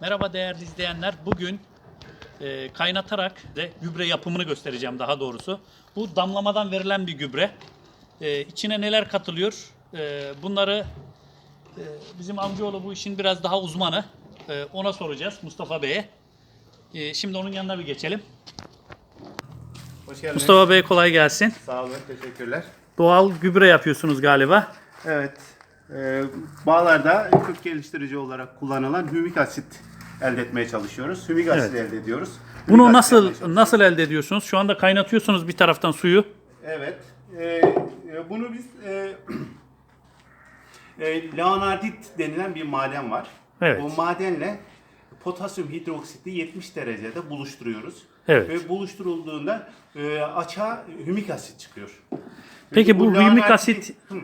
Merhaba değerli izleyenler. Bugün e, kaynatarak de gübre yapımını göstereceğim daha doğrusu. Bu damlamadan verilen bir gübre. E, içine neler katılıyor? E, bunları e, bizim amcaoğlu bu işin biraz daha uzmanı. E, ona soracağız Mustafa Bey'e. E, şimdi onun yanına bir geçelim. Hoş geldiniz. Mustafa Bey kolay gelsin. Sağ olun, teşekkürler. Doğal gübre yapıyorsunuz galiba. Evet, e, bağlarda kök geliştirici olarak kullanılan hümik asit elde etmeye çalışıyoruz. Hümik asit elde ediyoruz. Hümik Bunu asit nasıl çalışıyoruz. nasıl elde ediyorsunuz? Şu anda kaynatıyorsunuz bir taraftan suyu. Evet, e, e, bunu biz e, e, leonardit denilen bir maden var. Evet. O madenle potasyum hidroksiti 70 derecede buluşturuyoruz. Evet. Ve buluşturulduğunda e, açığa hümik asit çıkıyor. Peki bu hümik leonardit- asit Hı.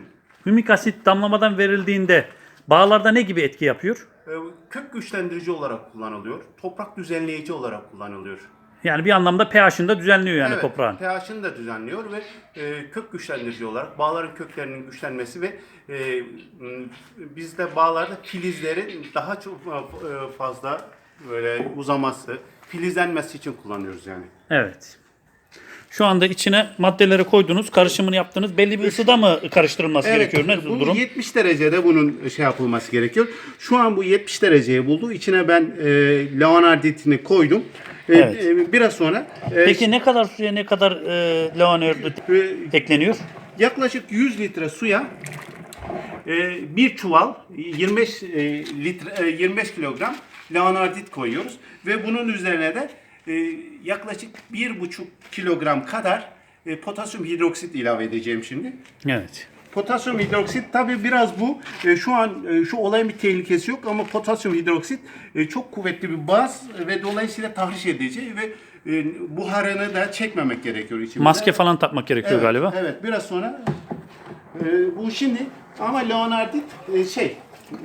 Hümik asit damlamadan verildiğinde bağlarda ne gibi etki yapıyor? E, Kök güçlendirici olarak kullanılıyor. Toprak düzenleyici olarak kullanılıyor. Yani bir anlamda pH'ını da düzenliyor yani evet, toprağın. pH'ını da düzenliyor ve e, kök güçlendirici olarak bağların köklerinin güçlenmesi ve e, bizde bağlarda filizlerin daha çok e, fazla böyle uzaması, filizlenmesi için kullanıyoruz yani. Evet. Şu anda içine maddeleri koydunuz, karışımını yaptınız. Belli bir ısıda mı karıştırılması gerekiyor? Ne bu durum? 70 derecede bunun şey yapılması gerekiyor. Şu an bu 70 dereceye buldu. İçine ben e, leonarditini koydum. E, Evet. e, biraz sonra e, Peki ne kadar suya ne kadar e, leonardit e, ekleniyor? Yaklaşık 100 litre suya e, bir çuval 25 e, litre e, 25 kilogram leonardit koyuyoruz ve bunun üzerine de yaklaşık 1,5 kilogram kadar e, potasyum hidroksit ilave edeceğim şimdi. Evet. Potasyum hidroksit tabi biraz bu e, şu an e, şu olayın bir tehlikesi yok ama potasyum hidroksit e, çok kuvvetli bir baz ve dolayısıyla tahriş edici ve e, buharını da çekmemek gerekiyor içimizde. Maske falan takmak gerekiyor Evet, galiba. Evet, biraz sonra e, bu şimdi ama leonardit e, şey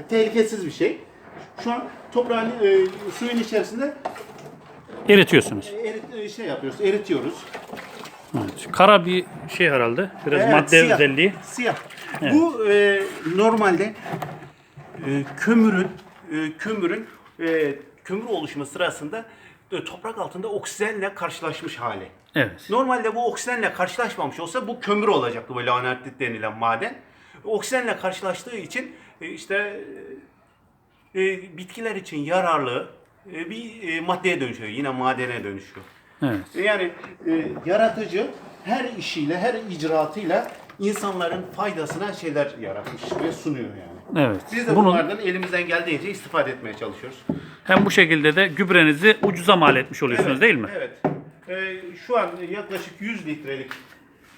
tehlikesiz bir şey. Şu an toprağın e, suyun içerisinde Eritiyorsunuz. erit, e, şey yapıyoruz, eritiyoruz. Evet. Kara bir şey herhalde. Biraz Evet, madde siyah, özelliği. Siyah. Bu e, normalde e, kömürün e, kömürün e, kömür oluşumu sırasında e, toprak altında oksijenle karşılaşmış hali. Evet. Normalde bu oksijenle karşılaşmamış olsa bu kömür olacaktı bu leonardit denilen maden. Oksijenle karşılaştığı için e, işte e, e, bitkiler için yararlı e, bir e, maddeye dönüşüyor. Yine madene dönüşüyor. Evet. Yani e, yaratıcı her işiyle, her icraatıyla insanların faydasına şeyler yaratmış ve sunuyor yani. Evet. Biz de Bunun bunlardan elimizden geldiğince istifade etmeye çalışıyoruz. hem bu şekilde de gübrenizi ucuza mal etmiş oluyorsunuz Evet, değil mi? Evet. E, şu an yaklaşık 100 litrelik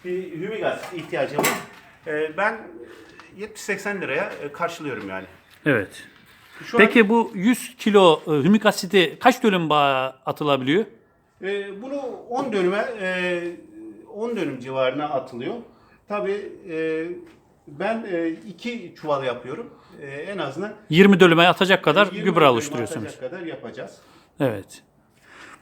bir hümik asit ihtiyacım var. E, ben 70-80 liraya e, karşılıyorum yani. Evet. Şu Peki bu 100 kilo e, hümik asiti kaç dönüm bağa atılabiliyor? an, e, bunu 10 dönüme e, 10 dönüm civarına atılıyor. Tabii e, ben e, iki çuval yapıyorum. E, en azından 20 dönüme atacak kadar 20 gübre dönüm oluşturuyorsunuz. atacak kadar yapacağız. Evet.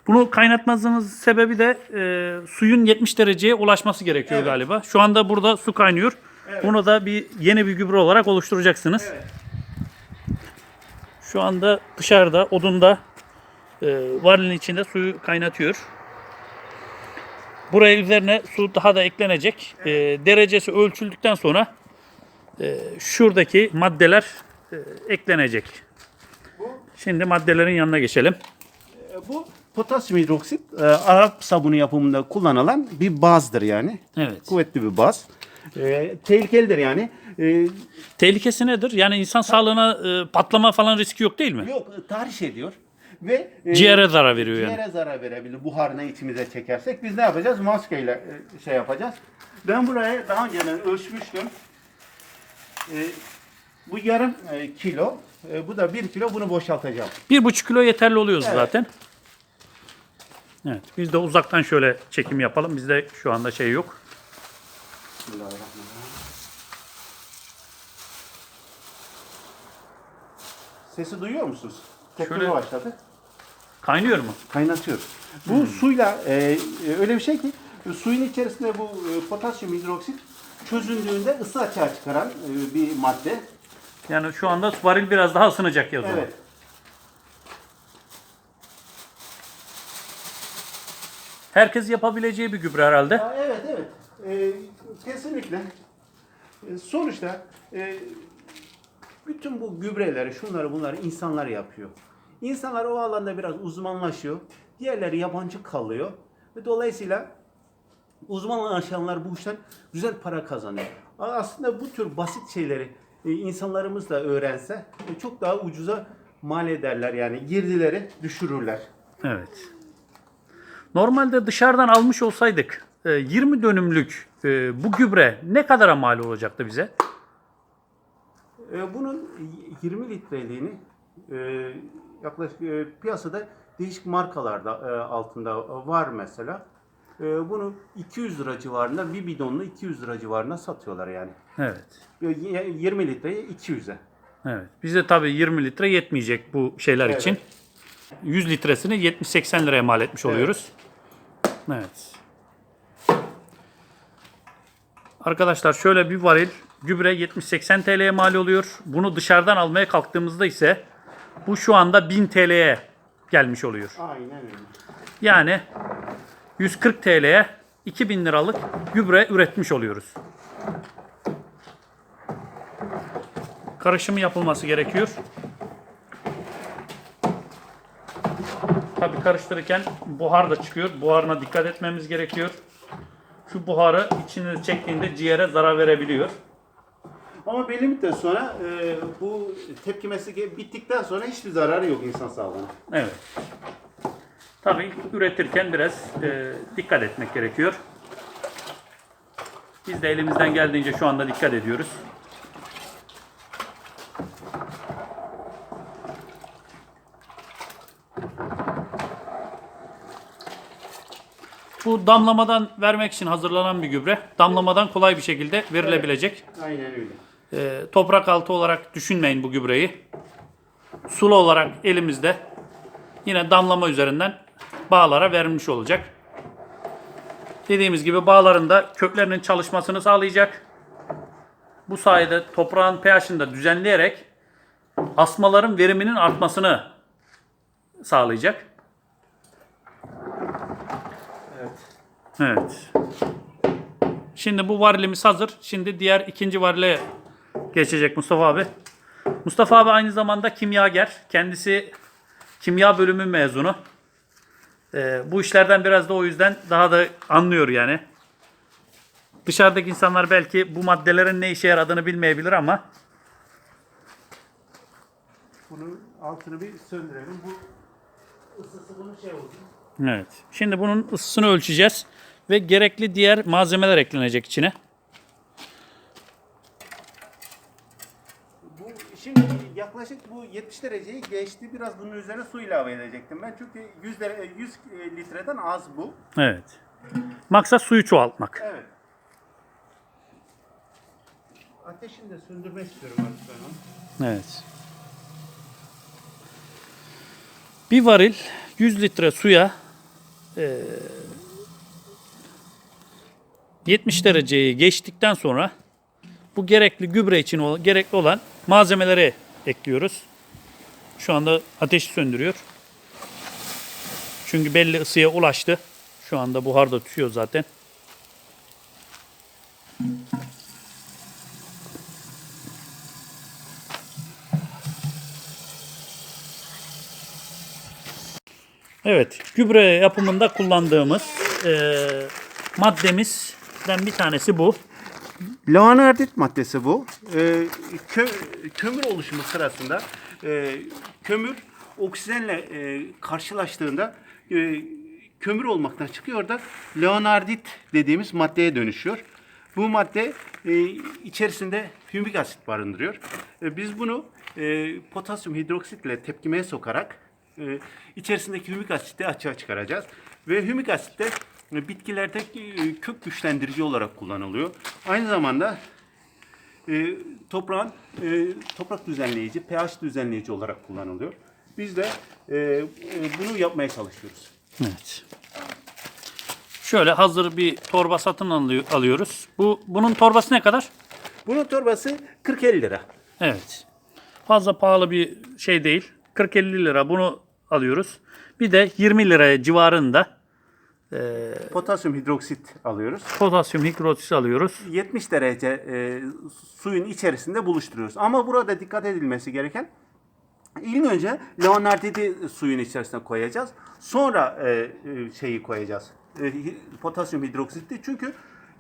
Bunu kaynatmanızın sebebi de e, suyun 70 dereceye ulaşması gerekiyor Evet. galiba. Şu anda burada su kaynıyor. Evet. Bunu da bir yeni bir gübre olarak oluşturacaksınız. Evet. Şu anda dışarıda odunda e, varilin içinde suyu kaynatıyor. Buraya üzerine su daha da eklenecek. E, derecesi ölçüldükten sonra e, şuradaki maddeler e, eklenecek. Şimdi maddelerin yanına geçelim. e, bu potasyum hidroksit e, Arap sabunu yapımında kullanılan bir bazdır yani. Evet. Kuvvetli bir baz. E, tehlikelidir yani. E, Tehlikesi nedir? Yani insan sağlığına e, patlama falan riski yok değil mi? yok tahriş ediyor ve e, Ciğere zarar veriyor yani. ciğere zarar verebilir. Buharını içimize çekersek biz ne yapacağız? Maskeyle e, şey yapacağız. Ben buraya daha önceden ölçmüştüm. E, bu yarım e, kilo. E, bu da bir kilo. Bunu boşaltacağım. Bir buçuk kilo yeterli oluyoruz Evet. zaten. Evet. Biz de uzaktan şöyle çekim yapalım. Bizde şu anda şey yok. Bismillahirrahmanirrahim. Sesi duyuyor musunuz? Tepkime Şöyle- başladı. Kaynıyor mu? Kaynatıyor. Bu hmm. suyla e, e, öyle bir şey ki suyun içerisinde bu e, potasyum hidroksit çözündüğünde ısı açığa çıkaran e, bir madde. Yani şu anda varil biraz daha ısınacak yazıyor. Evet. Herkes yapabileceği bir gübre herhalde. Ha, evet evet. E, kesinlikle. Ee, sonuçta e, bütün bu gübreleri, şunları bunları insanlar yapıyor. İnsanlar o alanda biraz uzmanlaşıyor. Diğerleri yabancı kalıyor. Ve dolayısıyla uzmanlaşanlar bu işten güzel para kazanıyor. Aslında bu tür basit şeyleri e, insanlarımız da öğrense e, çok daha ucuza mal ederler yani girdileri düşürürler. Evet. Normalde dışarıdan almış olsaydık e, 20 dönümlük e, bu gübre ne kadara mal olacaktı bize? E, Bunun 20 litreliğini e, yaklaşık e, piyasada değişik markalarda altında var mesela. Bunu 200 lira civarında bir bidonla 200 lira civarında satıyorlar yani. Evet. E, y- 20 litreye 200'e. Evet. Bize tabii 20 litre yetmeyecek bu şeyler Evet. için. 100 litresini 70-80 liraya mal etmiş oluyoruz. Evet. Arkadaşlar şöyle bir varil gübre 70-80 TL'ye mal oluyor. Bunu dışarıdan almaya kalktığımızda ise bu şu anda 1000 TL'ye gelmiş oluyor. Aynen öyle. Yani 140 TL'ye 2000 liralık gübre üretmiş oluyoruz. Karışımı yapılması gerekiyor. Tabi karıştırırken buhar da çıkıyor. Buharına dikkat etmemiz gerekiyor. Şu buharı içine çektiğinde ciğere zarar verebiliyor. Ama belli müddet sonra e, bu tepkimesi bittikten sonra hiçbir zararı yok insan sağlığına. Evet. Tabii üretirken biraz e, dikkat etmek gerekiyor. Biz de elimizden geldiğince şu anda dikkat ediyoruz. Bu damlamadan vermek için hazırlanan bir gübre. Damlamadan kolay bir şekilde verilebilecek. Aynen öyle. E, toprak altı olarak düşünmeyin bu gübreyi. Sulu olarak elimizde yine damlama üzerinden bağlara verilmiş olacak. Dediğimiz gibi bağların da köklerinin çalışmasını sağlayacak. Bu sayede toprağın pH'ini de düzenleyerek asmaların veriminin artmasını sağlayacak. Evet. Evet. Şimdi bu varilimiz hazır. Şimdi diğer ikinci varile geçecek Mustafa abi. Mustafa abi aynı zamanda kimyager. Kendisi kimya bölümü mezunu. Ee, bu işlerden biraz da o yüzden daha da anlıyor yani. Dışarıdaki insanlar belki bu maddelerin ne işe yaradığını bilmeyebilir ama Bunun altını bir söndürelim. Bu ısısı bunun şey olsun. Evet. Şimdi bunun ısısını ölçeceğiz ve gerekli diğer malzemeler eklenecek içine. Bu şimdi yaklaşık bu 70 dereceyi geçti. Biraz bunun üzerine su ilave edecektim ben. Çünkü 100, dere- 100 litreden az bu. Evet. Maksat suyu çoğaltmak. Evet. Ateşini de söndürmek istiyorum artık ben. Evet. Bir varil 100 litre suya eee, 70 dereceyi geçtikten sonra bu gerekli gübre için gerekli olan malzemeleri ekliyoruz. Şu anda ateşi söndürüyor. Çünkü belli ısıya ulaştı. Şu anda buhar da düşüyor zaten. Evet, gübre yapımında kullandığımız eee maddemizden bir tanesi bu. Leonardit maddesi bu. Ee, kö- kömür oluşumu sırasında e, kömür oksijenle e, karşılaştığında e, kömür olmaktan çıkıyor da leonardit dediğimiz maddeye dönüşüyor. Bu madde e, içerisinde hümik asit barındırıyor. E, biz bunu e, potasyum hidroksitle tepkimeye sokarak e, içerisindeki hümik asiti açığa çıkaracağız. Ve hümik asit de e, bitkilerde e, kök güçlendirici olarak kullanılıyor. Aynı zamanda e, toprağın e, toprak düzenleyici, pH düzenleyici olarak kullanılıyor. Biz de e, e, bunu yapmaya çalışıyoruz. Evet. Şöyle hazır bir torba satın alıyor- alıyoruz. Bu bunun torbası ne kadar? Bunun torbası 40-50 lira. Evet. Fazla pahalı bir şey değil. 40-50 lira bunu alıyoruz. Bir de 20 liraya civarında Ee, Potasyum hidroksit alıyoruz. potasyum hidroksit alıyoruz. 70 derece e, suyun içerisinde buluşturuyoruz. Ama burada dikkat edilmesi gereken ilk önce leonarditi suyun içerisine koyacağız. Sonra e, e, şeyi koyacağız. E, hi- potasyum hidroksiti çünkü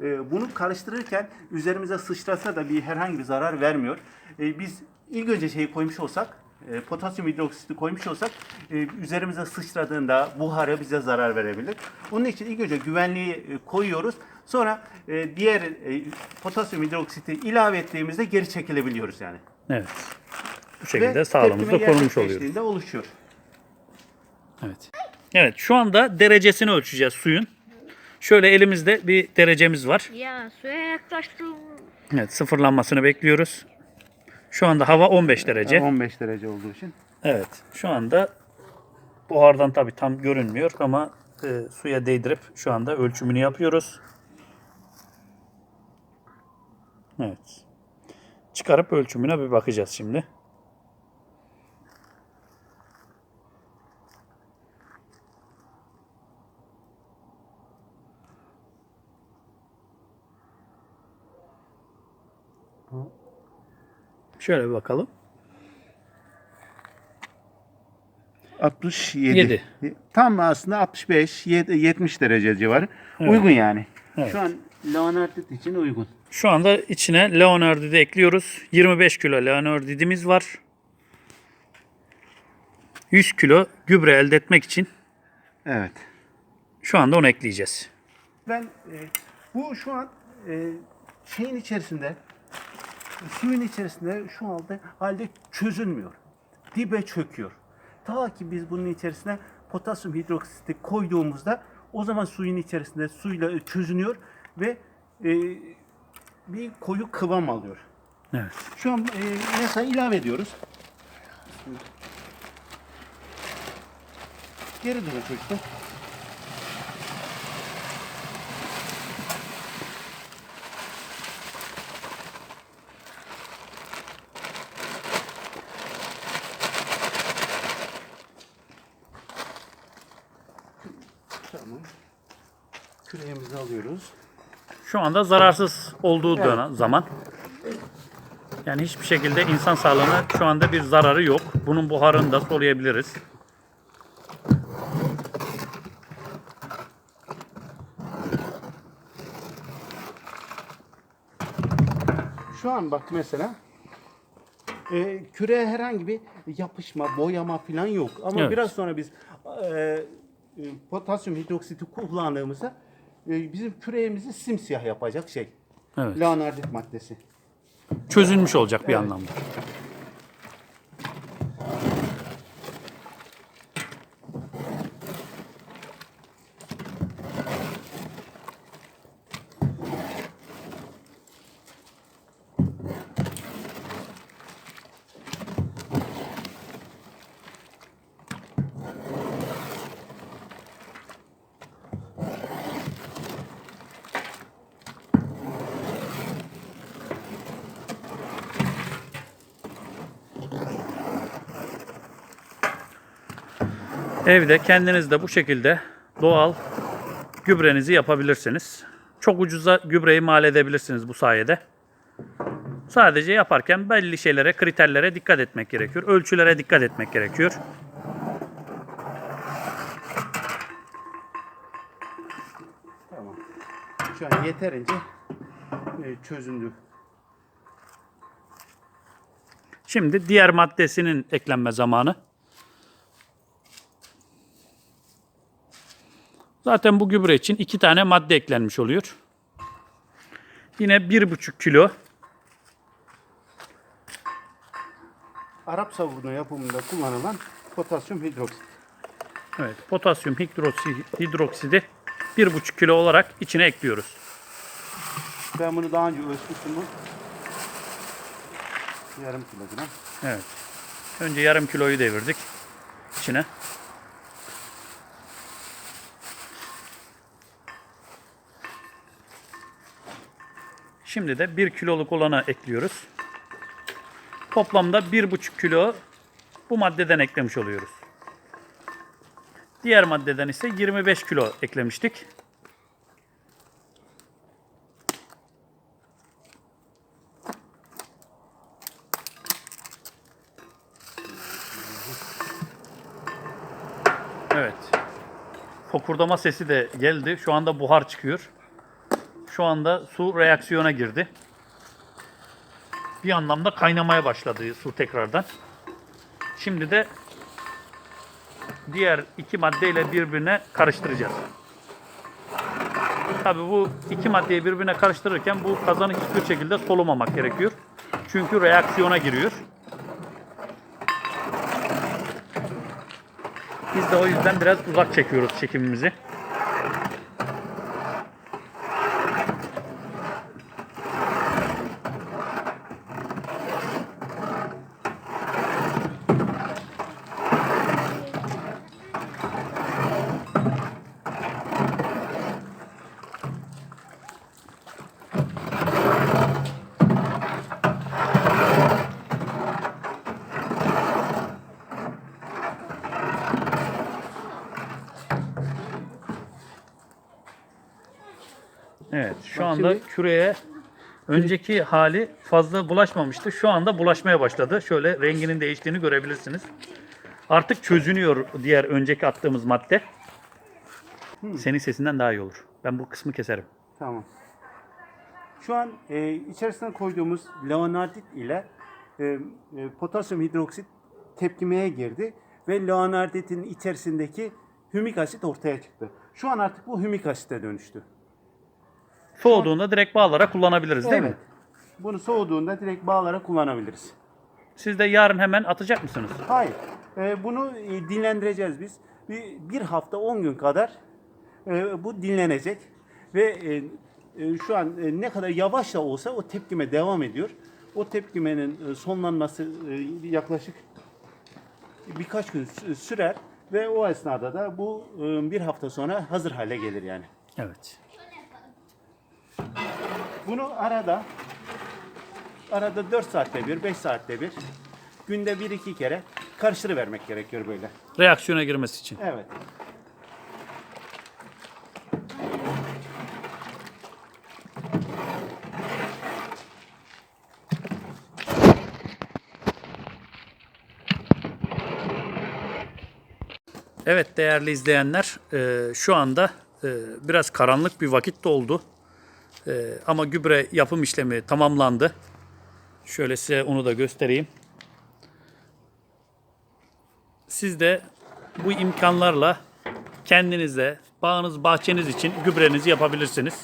e, bunu karıştırırken üzerimize sıçrasa da bir herhangi bir zarar vermiyor. E, biz ilk önce şeyi koymuş olsak e, potasyum hidroksiti koymuş olsak e, üzerimize sıçradığında buharı bize zarar verebilir. Onun için ilk önce güvenliği e, koyuyoruz. Sonra e, diğer e, potasyum hidroksiti ilave ettiğimizde geri çekilebiliyoruz yani. Evet. Bu şekilde sağlığımızı da korumuş oluyoruz. oluşuyor. Evet. Evet şu anda derecesini ölçeceğiz suyun. Şöyle elimizde bir derecemiz var. Ya suya yaklaştım. Evet sıfırlanmasını bekliyoruz. Şu anda hava 15 derece. 15 derece olduğu için. Evet şu anda buhardan tabi tam görünmüyor ama e, suya değdirip şu anda ölçümünü yapıyoruz. Evet. Çıkarıp ölçümüne bir bakacağız şimdi. Şöyle bir bakalım. 67. Yedi. Tam aslında 65, yed- 70 derece civarı. Uygun yani. Evet. Şu an Leonardit için uygun. Şu anda içine leonardidi ekliyoruz. 25 kilo leonardidimiz var. 100 kilo gübre elde etmek için Evet. şu anda onu ekleyeceğiz. Ben e, bu şu an e, şeyin içerisinde suyun içerisinde şu halde halde çözülmüyor. Dibe çöküyor. Ta ki biz bunun içerisine potasyum hidroksiti koyduğumuzda o zaman suyun içerisinde suyla çözünüyor ve e, bir koyu kıvam alıyor. Evet. Şu an e, mesela ilave ediyoruz. Geri dönün çocuklar. Tamam. Küreğimizi alıyoruz. Şu anda zararsız olduğu dönem, zaman. Yani hiçbir şekilde insan sağlığına şu anda bir zararı yok. Bunun buharını da soluyabiliriz. Şu an bak mesela e, küreğe herhangi bir yapışma, boyama falan yok. Ama Evet. biraz sonra biz e, potasyum hidroksiti kullandığımızda e, bizim küreğimizi simsiyah yapacak şey. Evet. Leonardit maddesi. Çözülmüş olacak bir anlamda. Evde kendiniz de bu şekilde doğal gübrenizi yapabilirsiniz. Çok ucuza gübreyi mal edebilirsiniz bu sayede. Sadece yaparken belli şeylere, kriterlere dikkat etmek gerekiyor. Ölçülere dikkat etmek gerekiyor. Tamam. Şu an yeterince e, çözündü. Şimdi diğer maddesinin eklenme zamanı. Zaten bu gübre için iki tane madde eklenmiş oluyor. Yine bir buçuk kilo Arap savurma yapımında kullanılan potasyum hidroksit. Evet, potasyum hidroksi- hidroksidi 1,5 kilo olarak içine ekliyoruz. Ben bunu daha önce ölçmüştüm bu. Yarım kilogram. Evet. Önce yarım kiloyu devirdik içine. Şimdi de 1 kiloluk olanı ekliyoruz. Toplamda 1,5 kilo bu maddeden eklemiş oluyoruz. Diğer maddeden ise 25 kilo eklemiştik. Evet. Fokurdama sesi de geldi. Şu anda buhar çıkıyor. Şu anda su reaksiyona girdi. Bir anlamda kaynamaya başladı su tekrardan. Şimdi de diğer iki maddeyle birbirine karıştıracağız. Tabii bu iki maddeyi birbirine karıştırırken bu kazanı hiçbir şekilde solumamak gerekiyor. Çünkü reaksiyona giriyor. Biz de o yüzden biraz uzak çekiyoruz çekimimizi. Evet, şu Bak anda şimdi- küreye önceki hali fazla bulaşmamıştı. Şu anda bulaşmaya başladı. Şöyle renginin değiştiğini görebilirsiniz. Artık çözünüyor diğer önceki attığımız madde. Senin sesinden daha iyi olur. Ben bu kısmı keserim. Tamam. Şu an e, içerisine koyduğumuz leonardit ile e, e, potasyum hidroksit tepkimeye girdi ve leonarditin içerisindeki hümik asit ortaya çıktı. Şu an artık bu hümik asite dönüştü. Soğuduğunda direkt bağlara kullanabiliriz değil mi? Bunu soğuduğunda direkt bağlara kullanabiliriz. Siz de yarın hemen atacak mısınız? Hayır. E, bunu e, dinlendireceğiz biz. Bir, bir hafta 10 gün kadar e, bu dinlenecek ve e, e, şu an e, ne kadar yavaş da olsa o tepkime devam ediyor. O tepkimenin e, sonlanması e, yaklaşık birkaç gün sü- sürer ve o esnada da bu e, bir hafta sonra hazır hale gelir yani. Evet. Bunu arada arada 4 saatte bir, 5 saatte bir günde 1-2 kere karıştırıvermek gerekiyor böyle. Reaksiyona girmesi için. Evet. Evet değerli izleyenler, e, şu anda e, biraz karanlık bir vakit de oldu. E, ama gübre yapım işlemi tamamlandı. Şöyle size onu da göstereyim. Siz de bu imkanlarla kendinize, bağınız, bahçeniz için gübrenizi yapabilirsiniz.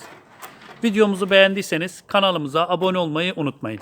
Videomuzu beğendiyseniz kanalımıza abone olmayı unutmayın.